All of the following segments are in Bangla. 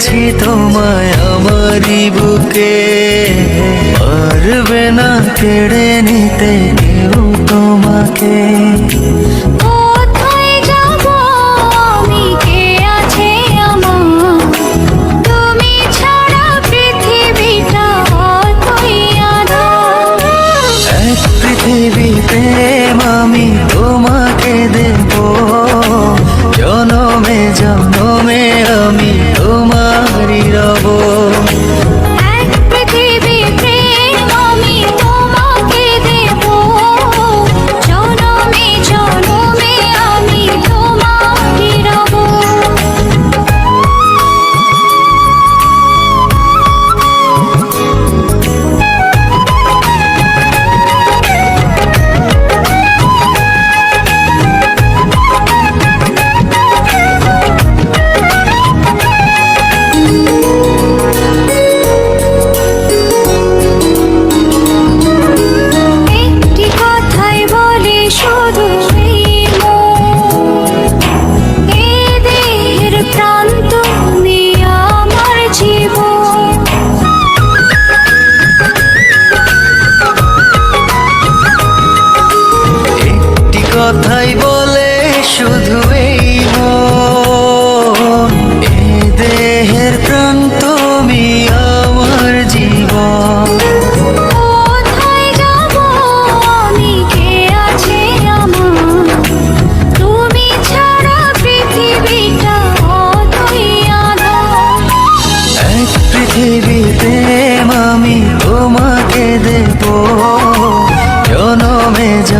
এনেছি তোমায় আমারই বুকে। পারবে না কেড়ে নিতে কেউ তোমাকে। প্রেম আমি তোমাকে দেব। জনমে জনমে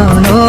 நானோ